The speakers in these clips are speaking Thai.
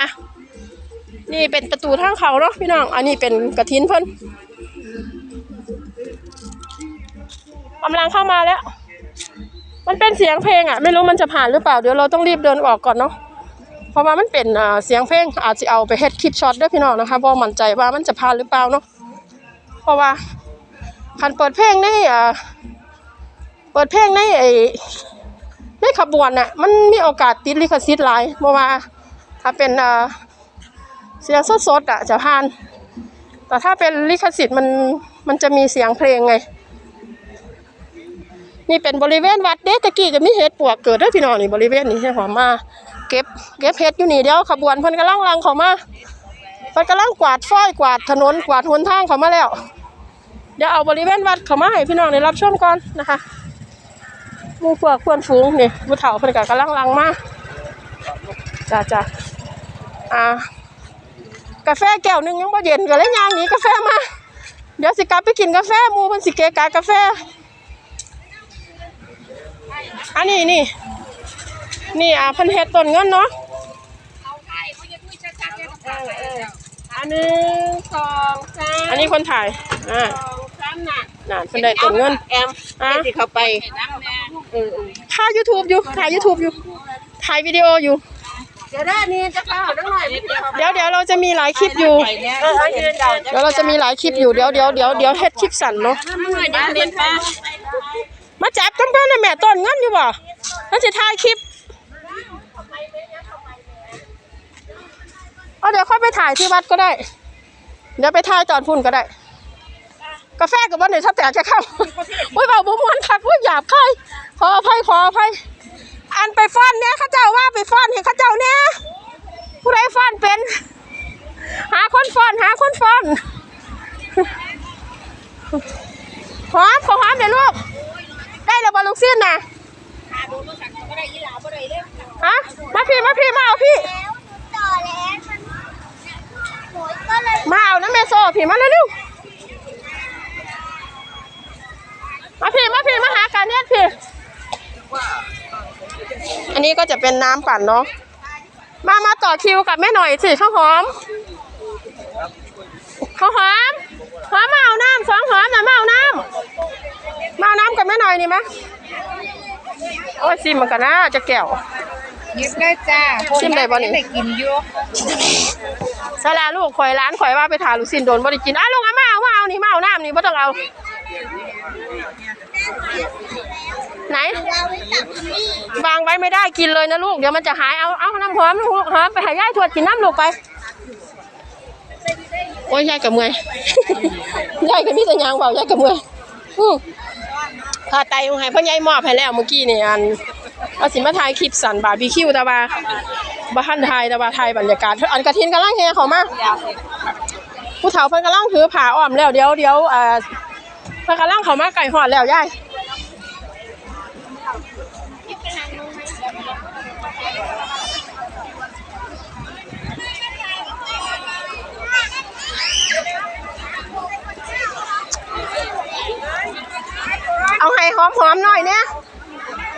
อะนี่เป็นประตูทางเขาเนาะพี่น้อง อันนี้เป็นกระถินเพิ่นกำลังเข้ามาแล้ว มันเป็นเสียงเพลงอะ ไม่รู้มันจะผ่านหรือเปล่า เดี๋ยวเราต้องรีบเดินออกก่อนเนาะ เพราะว่ามันเป็นเสียงเพลงอาจจะเอาไปเฮ็ดคลิปช็อตด้วยพี่น้องนะคะบ่มั่นใจว่ามันจะผ่านหรือเปล่าเนาะเพราะว่าคันเปิดเพลงในเปิดเพลงในไอ้ในขบวนน่ะมันมีโอกาสติดลิขสิทธิ์หลายเพราะว่าถ้าเป็นเสียงสดๆอะจะผ่าน แต่ถ้าเป็นลิขสิทธิ์มันมันจะมีเสียงเพลงไง นี่เป็นบริเวณวัดเด้ตะกี้ก็มีเห็ดปวกเกิดด้วยพี่น้องนี่บริเวณนี้ให้หอมมา เก็บเก็บเห็ดอยู่นี่เดี๋ยวขบวนเพิ่นกำลังลังเขามาเพิ่นกำลังกวาดฝ้อยกวาดถนนกวาดหนทางเขามาแล้ว เดี๋ยวเอาบริเวณวัดเขามาให้พี่น้องได้รับชมก่อนนะคะมู่พวกเพื่อนฝูงนี่ผู้เฒ่าเพิ่นก็กำลังลังมาจ้าจ้าอ่ากาแฟแก้วหนึงยังบ่เย็นก็เลยย่างหนีกาแฟมาเดี๋ยวสิกลับไปกินกาแฟมูเพิ่นสิเกะกะกาแฟอันนี้นี่ นี่อะเพันเฮ็ดต้นเงินเนาะอันหนึ่งสองสามอันนี้คนถ่ายอ่าน่ะเพิ่นได้ต้นเงินแอมอะที่เขาไปเออถ่าย YouTube อยู่ถ่าย YouTube อยู่ถ่ายวิดีโออยู่เดี๋ยวได้นี่จะเข้าตั้งหน่อยไม่เดียวเดี๋ยวเดี๋ยวเราจะมีหลายคลิปอยู่เออยืนเดาเดี๋ยวเราจะมีหลายคลิปอยู่เดี๋ยวเดี๋ยวเดี๋ยวเดี๋ยวเฮ็ดคลิปสั้นเนาะหน่อยเด็ดป้ามาจับกันกันนะแม่ต้นเงินอยู่บ่แล้วจะถ่ายคลิป เอาเดี๋ยวค่อยไปถ่ายที่วัดก็ได้ เดี๋ยวไปถ่ายตอนพุ่นก็ได้ กาแฟกับวันไหนถ้าแตกจะเข้าโอ้ยเบาบุมวนคักโอ้ยหยาบคายขออภัยขออภัยอันไปฟ้อนเนี่ยเข้าเจ้าว่าไปฟ้อนเห็นเข้าเจ้าเนี่ยผู้ใดฟ้อนเป็น หาคนฟ้อนหาคนฟ้อนหอมขอหอมเดี๋ยวลูก ได้แล้วบอลลูกสิ้นนะฮะมาพี่มาพี่มาเอาพี่ต่อแล้ว มาเอาน้ำเมโซพี่มาเร็วๆมาพี่มาพี่มาหาการเน็ตพี่อันนี้ก็จะเป็นน้ำปั่นเนาะมามาต่อคิวกับแม่หน่อยสิข้าวหอมข้าวหอมหอมมาเอาน้ำสองหอมนะมาเอาน้ำมาเอาน้ำกับแม่หน่อยนี่ไหมโอ้ยซิมมันกันนะจะแก้ว ยิบได้จ้าชิมได้บ่นี่ ได้กินอยู่สลาลูกข่อยร้านข่อยว่าไปถาลูกสินโดนบ่ได้กินอ้าวลุงเอามาเอามาเอานี่มาเอาน้ำนี่บ่ต้องเอา ไหน เราไปตักนี่วางไว้ไม่ได้กินเลยนะลูกเดี๋ยวมันจะหายเอาเอาน้ำหอมลูกหอมไปหายายทวดกินน้ำลูกไปโอ้ยยายกับเมื่อย ยายกับมีแต่ยางเบายายกับเมื่อยอื้อพาไตลงให้พ่อยายมอบให้แล้วเมื่อกี้นี่อัน เอาสิมาถ่ายคลิปสันบาร์บีคิวแต่ว่าบ้านถ่ายแต่ว่าถ่ายบรรยากาศอันกระทินกำลังแห่เขามาผู้เฒ่าเพิ่นกำลังถือผ้าอ้อมแล้วเดี๋ยวเดี๋ยวเอ่อเพิ่นกำลังเขามาไก่หอดแล้วยายเอาให้หอมๆหน่อยเนี่ย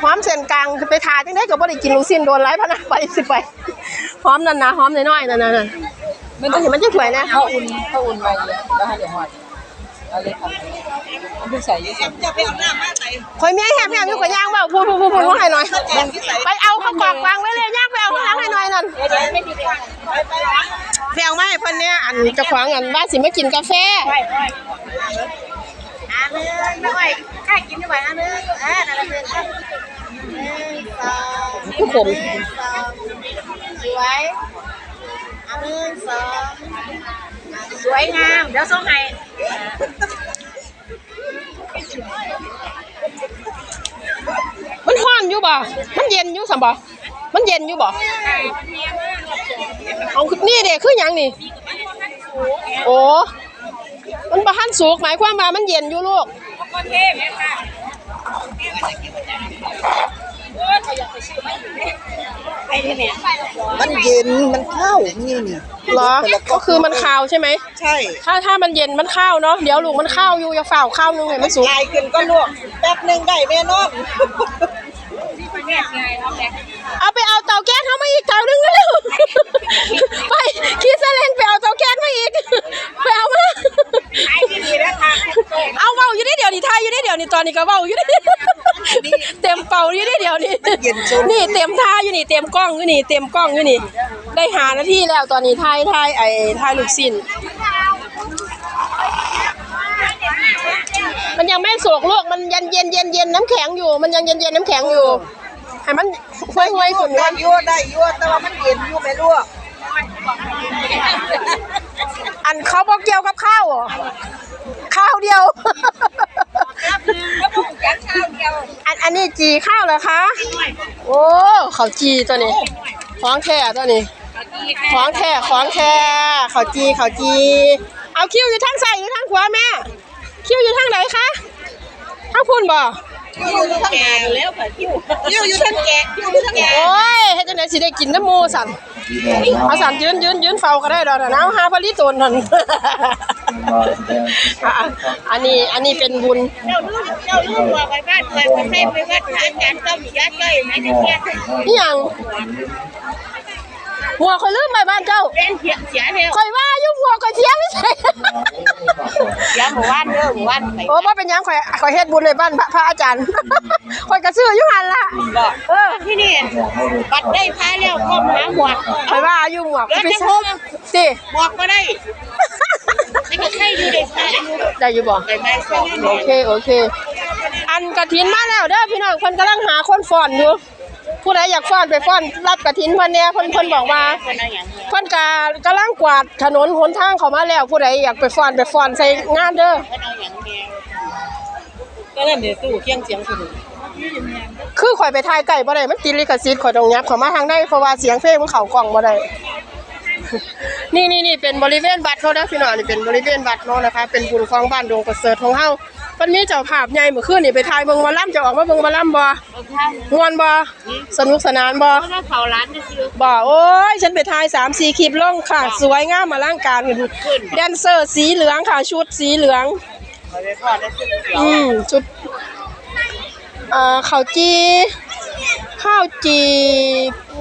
หอมเส้นกลางไปทาจังได้ก็บ่ได้กินลูกชิ้นโดนไล่พะนะไปสิไปหอมนั่นนะหอมน้อยๆนั่นน่ะนั่นมันเห็นมันจะสวยนะเขาอุ่นเขาอุ่นไว้เลยแล้วให้เดี๋ยวหอดอาเลยครับเอาไปใส่ยี่สิบจะไปเอาหน้ามาใส่คอยเมียแหบแหบอยู่กับย่างเปล่าพูดพูดพูดพูดว่าให้หน่อย ไปเอาข้าวกล่องวางไว้เลยย่างไปเอาข้างหลังให้หน่อยนั่นเดี๋ยวไม่ดีเลยไปเอามาให้เพิ่นเนี่ยอันจะขวางอันว่าสิไมากินกาแฟอันนึงไม่ไหวข้ากินไม่ไหวอันนึงเออนั่นแหละ เพื่อนหนึ่งสองผู้ผมสวยอันหนึ่งสองสวยงาม เดี๋ยวส่งให้มันฮ้อนอยู่บ่ มันเย็นอยู่สัมบ่ มันเย็นอยู่บ่ เอานี่เด็กคือหยังนี่ โอ้ มันบ่ทันสุกหมายความว่ามันเย็นอยู่ลูกก็เทพเนี่ยค่ะ มันเย็นมันเข้านี่นี่เหรอ ก็คือมันคาวใช่ไหม ใช่ถ้าถ้ามันเย็นมันข้าวเนาะ เดี๋ยวลูกมันข้าวอยู่อย่าฝ่าวข้าวนึงเลยมันสุกลายขึ้นก็ลวกแป๊บหนึงได้แน่นอนเอาไปเอาเตา แก๊สเข้ามาอีกเตานึงเร็วไปขี่ซาเล้งไปเอาเตาแก๊สมาอีกไปเอามาเอาเบาอยู่ได้เดี๋ยวนี่ทายอยู่ได้เดี๋ยวนี่ตอนนี้ก็เบาอยู่ได้เต็มเป่าอยู่ได้เดี๋ยวนี่นี่เต็มท่าอยู่นี่เต็มกล้องอยู่นี่เต็มกล้องอยู่นี่ ได้หาหน้าที่แล้วตอนนี้ทายทายไอ้ทายลูกสิ้นมันยังไม่สุกลูกมันเย็นเย็นเย็นเย็นน้ำแข็งอยู่ มันยังเย็นเย็นน้ำแข็งอยู่ ให้มันห้วยห้วยๆขุ่นได้กันยั่วได้ยั่วแต่ว่ามันเย็นยั่วไม่ลวกอันเขาบอกเกี่ยวกับข้าวเหรอข้าวเดียวอันอันนี้จีข้าวเหรอคะ โอ้เขาวจีตัวนี้ของแท้ตัวนี้ ของแท้ของแท้เขาวจีเขาวจี เอาคิ้วอยู่ทางซ้ายหรือทางขวาแม่ คิ้วอยู่ทางไหนคะทางพุ่นบ่ แก่แล้วค่ะคิวยั่วอยู่ทั้งแกะยั่วอยู่ทั้งแกะโอ้ยเฮ็ดจังได๋สิได้กินน้ำหมูสั่นเอาสั่นยืนยืนยืนเฝ้าก็ได้ดอกนะเอาหาพลิตนนั่นอะอะอันนี้อันนี้เป็นบุญเจ้าลูกเจ้าลูกบอกไปบ้านเคยไปให้ไปวัดพระอาจารย์ต้อมยัดเลยไม่ได้เทียบนี่หยังหัวข่อยลืมไปบ้านเจ้าเป็นเสียเสียแล้วข่อยว่าอยู่ หัวข่อยเทียงไม่ใช่เสียหมู่บ้านเด้อหมู่บ้านไปโอ้บ่เป็นหยังข่อยข่อยเฮ็ดบุญในบ้านพระพระอาจารย์ ข่อยก็ซื้ออยู่หั่นล่ะเออที่นี่บัดได้พาแล้วก้มหาหมวกข่อยว่าอยู่หมวกแล้วไปจะซื้พอบสิหมวกก็ได้ไม่ก็ใช่อยู่ได้สายอยู่ได้อยู่บ่ ไปไม่สองโอเค โอเค อันกระถินมาแล้วเด้อพี่น้องเพิ่นกำลังหาคนฟ้อนอยู่ ผู้ใดอยากฟ้อนไปฟ้อนรับกระถินเพิ่นแหน่เพิ่นเพิ่นบอกว่าคนเอาอย่างเดียวเพิ่นก็กำลังกวาดถนนหนทางเข้ามาแล้ว ผู้ใดอยากไปฟ้อนไปฟ้อนใส่งานเด้อคนเอาอย่างเดียวก็เล่นเดี๋ยวตู้เคียงเสียงคุณคือข่อยไปถ่ายไก่บ่ได้มันติดลิขสิทธิ์ข่อยต้องยับเข้ามาทางในเพราะว่าเสียงเพลงมันเข้ากล่องบ่ได้นี่นี่นี่เป็นบริเวณวัดเขาเด้อพี่น้องนี่เป็นบริเวณวัดเนาะนะคะ เป็นบุญของบ้านดงประเสริฐของเฮา วันนี้เจ้าภาพใหญ่เมื่อคืนนี่ไปถ่ายเบิ่งหมอลำจะออกมาเบิ่งหมอลำบ่เอาข้าวม่วนบ่สนุกสนานบ่เพราะว่าเขาร้านจะซื้อบ่โอ้ยฉันไปถ่าย3 4คลิปลงค่ะ สวยงามอลังการแดนเซอร์สีเหลืองค่ะชุดสีเหลืองเขาไปพอได้ซื้อเดียวอืมชุดเอ่อข้าวจีข้าวจี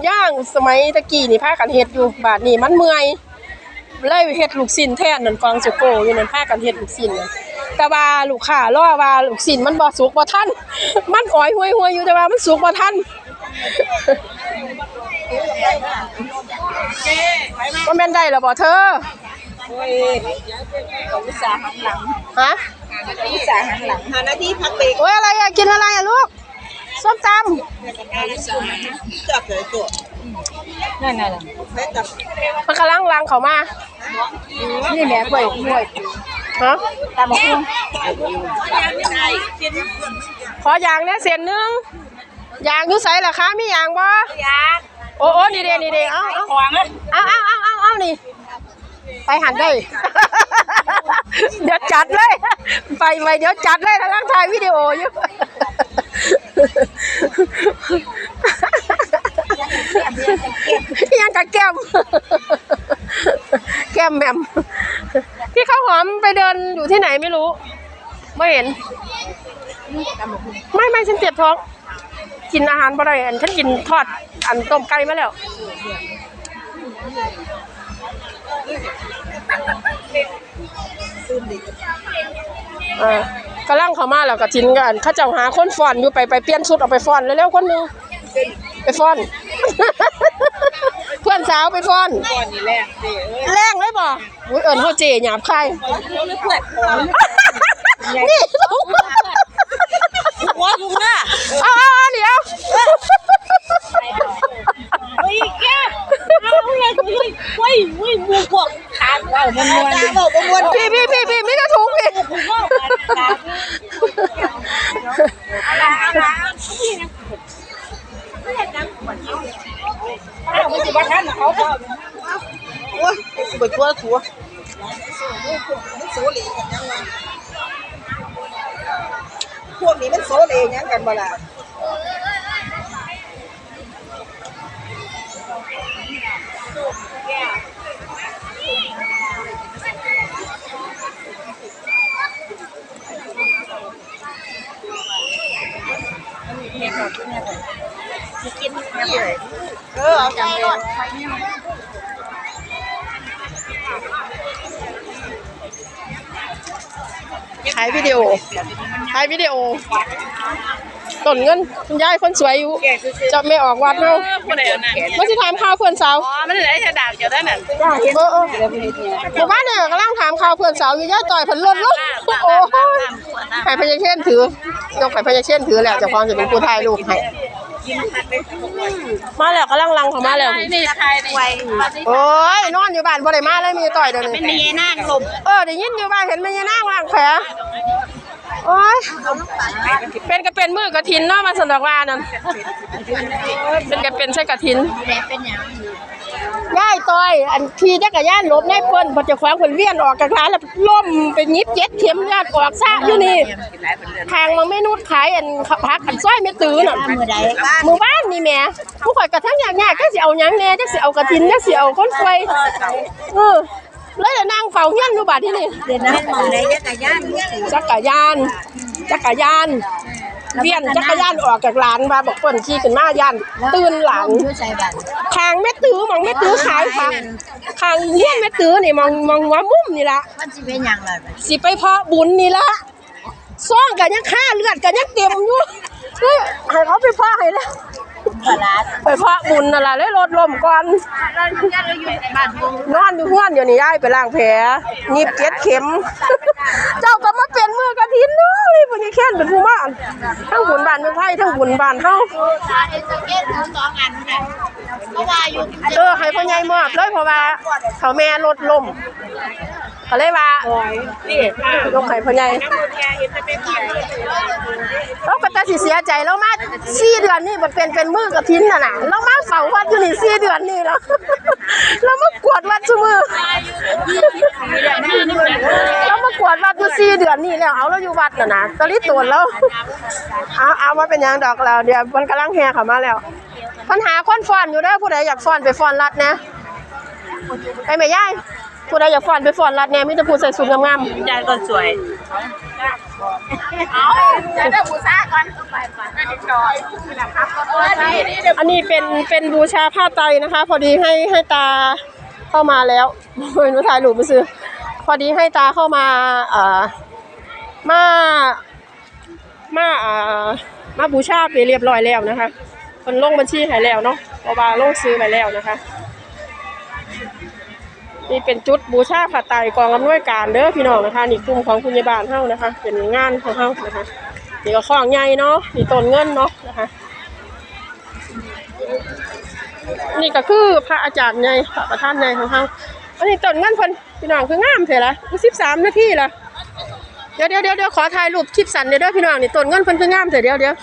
ย่างสมัยตะกี้นี่พากันเฮ็ดอยู่บาดนี้มันเมื่อยเลยเฮ็ดลูกชิ้นแทนนั่นฟังสุโกอยู่นั่นพากันเฮ็ดลูกชิ้นน่ะ แต่ว่าลูกค้ารอว่าลูกชิ้นมันบ่สุกบ่ทันมันอ้อยห่วยๆอยู่แต่ว่ามันสุกบ่ทันบ่แม่นได้แล้วบ่เธอโอ้ยของวิสาหันหลังฮะวิสาหันหลังหานาทีพักเบรกโอ้ยอะไรอะกินอะไรอะลูกส้มตำจับเลยตัวนั่นน่ะใช้จับมันกำลังลังเขามานี่แหละกล้วยกล้วย ฮะตามมาคุ้งขอยางเนี่ยเสียนหนึงยางอยู่ไสล่ะคะมียางบ่ยาโอ้โอ้นี่เด้นี่เด้เอาเอาขวางอะเอาเอาเอาเอาเอานี่ ไปหันได้ เดี๋ยวจัดเลย ไปไปเดี๋ยวจัดเลยกำลังถ่ายวิดีโออยู่ยังกับแก้ม แก้มแหมมพี่ข้าว หอมไปเดินอยู่ที่ไหนไม่รู้ ไม่เห็น ไม่ไม่ฉันเจ็บท้อง กินอาหารบ่ได้อันฉันกินทอด อันต้มไก่มาแล้วออกำลังเข้ามาแล้วก็จินกันเขาเจ้าหาคนฟอนอยู่ไปไปเปลี่ยนชุดเอาไปฟอนเร็วๆคนหนึงไปฟอน เพื่อนสาวไปฟ้อนก่อนนี่แหละเด้อแรงเลยบ่อุ๊ยเอิญเฮาเจหยาบคายเขาเลยเพื่อนของนี่ลุงหัวลุงน่ะเอาเอาเอาเดี๋ยวเฮ้ยแก้เอาเลยเฮ้ยเฮ้ยมือพวกขาดเรามัน cơ của số lì gần nhau mà phuông này mình số lì nhắn gần mà là Hãy subscribe cho kênh Ghiền Mì Gõ Để không bỏ lỡ những ถ่ายวิดีโอถ่ายวิดีโอต้นเงินคุณยายคนสวยอยู่จะไม่ออกวัดเนาะผู้ใดนั่นมาสิถามข่าวเพื่อนสาวอ๋อมันได้จะดากเจ้าได้นั่นเออเออหมู่บ้านเนี่ยกำลังถามข่าวเพื่อนสาวอยู่ย่าต่อยเพิ่นลดลงโอ้ยไข่พญาเช่นถือยกไข่พญาเช่นถือแหละเจะพร้าขอมจะเป็นผู้ถ่ายรูปให้ มาแล้วกำลังลังเขามาแล้วนี่ไทยไวโอ้ยนอนอยู่บ้านบ่ได้มาเลยมีต่อยเดี๋ยวนี้มีนั่งลมเออได้ยินอยู่บ้านเห็นแม่ยายนางล้างแผลโอ้ยเป็นก็เป็นมือกระถินเนาะมาสนอกว่านั่นเป็นก็เป็นใช่กระถินเป็นอย่าง ย่ายต่อย อันขี่จักรยานหลบในเพิ่นพอเจะขวางเพิ่นเวียนออกจากร้านแล้วล้มเป็นยิบเจ็ดเข็มญาติออกซะอยู่นี่ทางมันไม่นุดขายอันพักอันซ้อยไม่ตื้อน่ะมือใดหมู่บ้านนี่แหม่ผู้ข่อยกระทั่งอยากยากจักสิเอาหยังแหน่จักสิเอากระถินจักสิเอาคนป่วยเออเลยจะนั่งเฝ้าเฮียนอยู่บาดที่นี่เดี๋ยวนั้นมือใดจะกระย่านจักรยานจักรยาน เวียนจักรยานออกจากร้านว่าบอกเปิ้นขี่ขึ้นมาย่านตื่นหลังผู้ใส่บัตรคางแม่ตื้อมองแม่ตื้อขายค่ะคางเฮียนแม่ตื้อนี่มองมองหัว่ามุมนี่ละมันจะเป็นอย่างไรสิไปเพาะบุญนี่ละซ่องกันยังค่าเลือดกันยังเต็มอยู่เฮ้ยให้เขาไปเพาะให้แล้วตลาดไปเพาะบุญนั่นล่ะเลยรถลมก่อนเราเราอยู่ในบ้านวงนอนอยู่ห้วนอยู่นี่ย้ายไปล้างแผลงีบเจ็ดเข็ม เจ้าก็มาเป็นมือกระถิน เนาะนี่พุ่นนี่แค้นเป็นผู้มาทั้งบุญบ้านเมืองไทยทั้งบุญบ้านเฮาเออให้พ่อใหญ่มอบเลยเพราะว่าเขาแม่รถล่ม ก็เลยว่านี่ยกให้พ่อใหญ่เราก็ตัดสิเสียใจแล้วมาสี่เดือนนี่มันเป็นเป็นมือกระถินน่ะนะเรามาเฝ้าวัดอยู่นี่สี่เดือนนี่แล้วเรามากวดวัดซุมือเรามากวดวัดอยู่สี่เดือนนี่แล้วเอาเราอยู่วัดน่ะนะตอนนี้ตรวจแล้วเอาเอามาเป็นยังดอกเราเดี๋ยวมันกำลังแห่เข้ามาแล้วปัญหาคนฟ้อนอยู่เด้ผู้ใดอยากฟ้อนไปฟ้อนรัดนะไปแม่ยาย ผู้ใดอยากฟ้อนไปฟ้อนรัดเนี่ยมีแต่ผู้ใส่สูทงามยายก็สวยเอาจะได้บูชาก่อนไปก่อนนั่นจอยนะครับเออดีดีเดี๋ยวๆอันนี้เป็นเป็นบูชาผ้าไตรนะคะ พอดีให้ให้ตาเข้ามาแล้วไม่รู้ถ่ายรูปไปซื้อพอดีให้ตาเข้ามาเอ่อมามาเอ่อมาบูชาไปเรียบร้อยแล้วนะคะคนลงบัญชีให้แล้วเนาะเพราะว่าลงซื้อไปแล้วนะคะ นี่เป็นจุดบูชาผ้าไตรกองอำนวยการเด้อพี่น้องนะคะนี่กลุ่มของคุณยายบาลเฮานะคะ เป็นงานของเฮานะคะนี่ก็ของใหญ่เนาะนี่ต้นเงินเนาะนะคะ นี่ก็คือพระอาจารย์ใหญ่พระประธานใหญ่ของเฮาอันนี้ต้นเงินเพิ่นพี่น้องคืองามเท่ละสิบสามนาทีละเดี๋ยวเดี๋ยวเดี๋ยวเดี๋ยวขอถ่ายรูปคลิปสั้นเดี๋ยวเด้อพี่น้องนี่ต้นเงินเพิ่นคืองามเถอะเดี๋ยวเดี๋ยว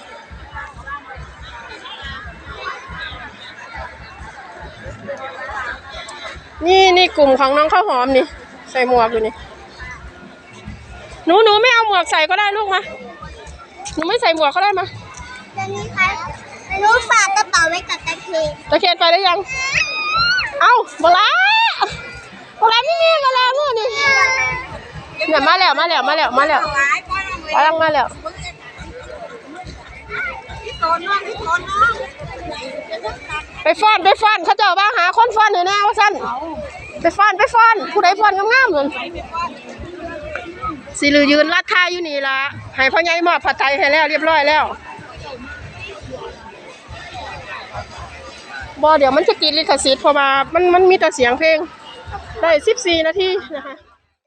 นี่นี่กลุ่มของน้องข้าวหอมนี่ ใส่หมวกอยู่นี่ หนูหนูไม่เอาหมวกใส่ก็ได้ลูกมา หนูไม่ใส่หมวกก็ได้มาตอนนี้ค่ะลูกฝากกระเป๋าไว้กับตะเคียนตะเคียนไปได้ยัง เอ้าบลาบลาไม่มีบลาเมื่อนี่เนี่ยมาแล้วมาแล้วมาแล้วมาแล้วกำลังมาแล้ว ไปฟ้อนไปฟ้อนเขาเจ้าบ้าหาคนฟ้อนอยู่แน่ว่าสั้นไปฟ้อนไปฟ้อนผู้ใดฟ้อนงามๆเลยสิลือยืนรัดท่าอยู่นี่ละให้พ่อใหญ่มอบผัดไทยให้แล้วเรียบร้อยแล้วบอเดี๋ยวมันจะกินลิขสิทธิ์เพราะว่ามันมันมีแต่เสียงเพลง ได้14นาทีนะคะ